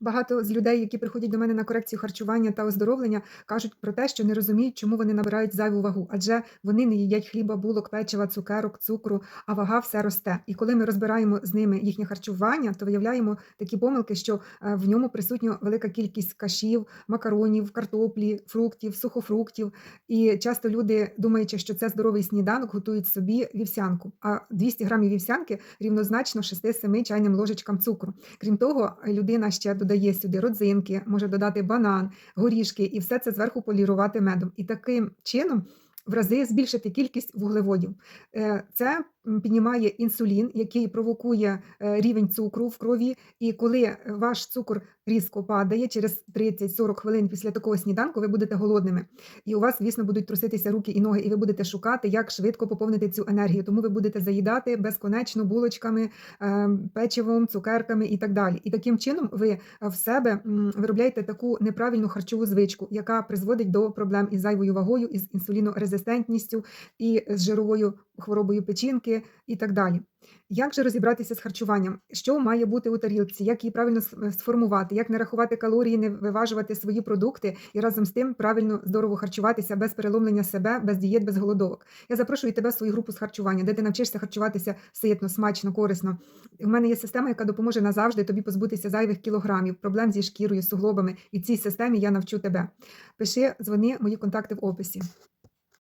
Багато з людей, які приходять до мене на корекцію харчування та оздоровлення, кажуть про те, що не розуміють, чому вони набирають зайву вагу, адже вони не їдять хліба, булок, печива, цукерок, цукру, а вага все росте. І коли ми розбираємо з ними їхнє харчування, то виявляємо такі помилки, що е, в ньому присутня велика кількість кашів, макаронів, картоплі, фруктів, сухофруктів. І часто люди, думаючи, що це здоровий сніданок, готують собі вівсянку. А 200 грамів вівсянки рівнозначно 6-7 чайним ложечкам цукру. Крім того, людина ще додає сюди родзинки, може додати банан, горішки, і все це зверху полірувати медом. І таким чином в рази збільшити кількість вуглеводів. Е, Це піднімає інсулін, який провокує е, рівень цукру в крові. І коли ваш цукор різко падає через 30-40 хвилин після такого сніданку, ви будете голодними. І у вас, звісно, будуть труситися руки і ноги, і ви будете шукати, як швидко поповнити цю енергію. Тому ви будете заїдати безконечно булочками, е, печивом, цукерками і так далі. І таким чином ви в себе виробляєте таку неправильну харчову звичку, яка призводить до проблем із зайвою вагою, із інсулінорезистентністю і з жировою хворобою печінки і так далі. Як же розібратися з харчуванням? Що має бути у тарілці? Як її правильно сформувати? Як не рахувати калорії, не виважувати свої продукти і разом з тим правильно здорово харчуватися без переломлення себе, без дієт, без голодовок? Я запрошую тебе в свою групу з харчування, де ти навчишся харчуватися ситно, смачно, корисно. У мене є система, яка допоможе назавжди тобі позбутися зайвих кілограмів, проблем зі шкірою, суглобами. І цій системі я навчу тебе. Пиши, дзвони, мої контакти в описі.